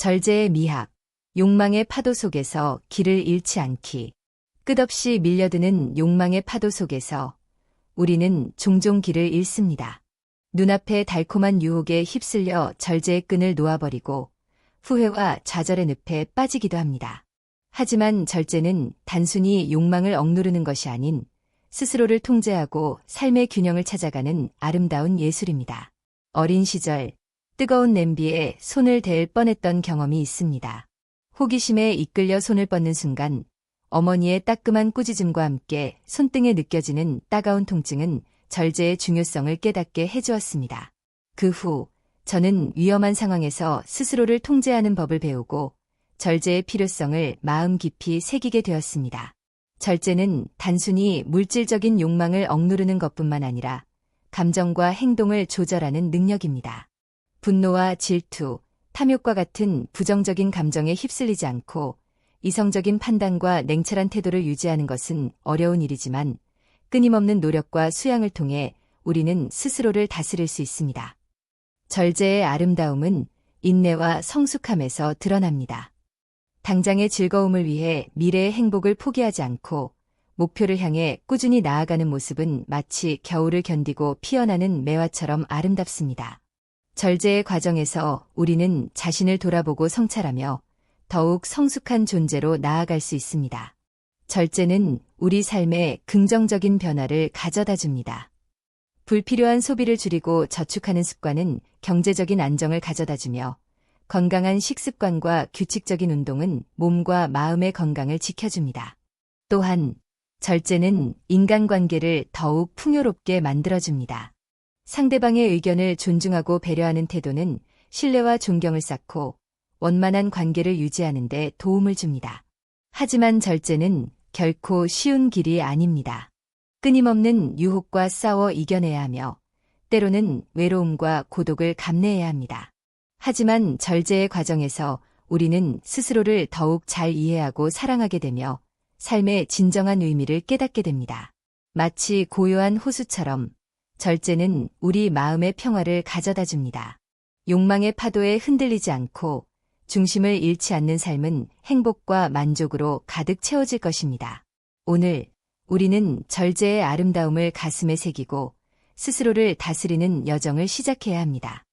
절제의 미학, 욕망의 파도 속에서 길을 잃지 않기. 끝없이 밀려드는 욕망의 파도 속에서 우리는 종종 길을 잃습니다. 눈앞의 달콤한 유혹에 휩쓸려 절제의 끈을 놓아버리고 후회와 좌절의 늪에 빠지기도 합니다. 하지만 절제는 단순히 욕망을 억누르는 것이 아닌 스스로를 통제하고 삶의 균형을 찾아가는 아름다운 예술입니다. 어린 시절 뜨거운 냄비에 손을 댈 뻔했던 경험이 있습니다. 호기심에 이끌려 손을 뻗는 순간 어머니의 따끔한 꾸짖음과 함께 손등에 느껴지는 따가운 통증은 절제의 중요성을 깨닫게 해주었습니다. 그 후 저는 위험한 상황에서 스스로를 통제하는 법을 배우고 절제의 필요성을 마음 깊이 새기게 되었습니다. 절제는 단순히 물질적인 욕망을 억누르는 것뿐만 아니라 감정과 행동을 조절하는 능력입니다. 분노와 질투, 탐욕과 같은 부정적인 감정에 휩쓸리지 않고 이성적인 판단과 냉철한 태도를 유지하는 것은 어려운 일이지만 끊임없는 노력과 수양을 통해 우리는 스스로를 다스릴 수 있습니다. 절제의 아름다움은 인내와 성숙함에서 드러납니다. 당장의 즐거움을 위해 미래의 행복을 포기하지 않고 목표를 향해 꾸준히 나아가는 모습은 마치 겨울을 견디고 피어나는 매화처럼 아름답습니다. 절제의 과정에서 우리는 자신을 돌아보고 성찰하며 더욱 성숙한 존재로 나아갈 수 있습니다. 절제는 우리 삶에 긍정적인 변화를 가져다 줍니다. 불필요한 소비를 줄이고 저축하는 습관은 경제적인 안정을 가져다 주며 건강한 식습관과 규칙적인 운동은 몸과 마음의 건강을 지켜줍니다. 또한 절제는 인간관계를 더욱 풍요롭게 만들어줍니다. 상대방의 의견을 존중하고 배려하는 태도는 신뢰와 존경을 쌓고 원만한 관계를 유지하는 데 도움을 줍니다. 하지만 절제는 결코 쉬운 길이 아닙니다. 끊임없는 유혹과 싸워 이겨내야 하며 때로는 외로움과 고독을 감내해야 합니다. 하지만 절제의 과정에서 우리는 스스로를 더욱 잘 이해하고 사랑하게 되며 삶의 진정한 의미를 깨닫게 됩니다. 마치 고요한 호수처럼 절제는 우리 마음의 평화를 가져다 줍니다. 욕망의 파도에 흔들리지 않고 중심을 잃지 않는 삶은 행복과 만족으로 가득 채워질 것입니다. 오늘 우리는 절제의 아름다움을 가슴에 새기고 스스로를 다스리는 여정을 시작해야 합니다.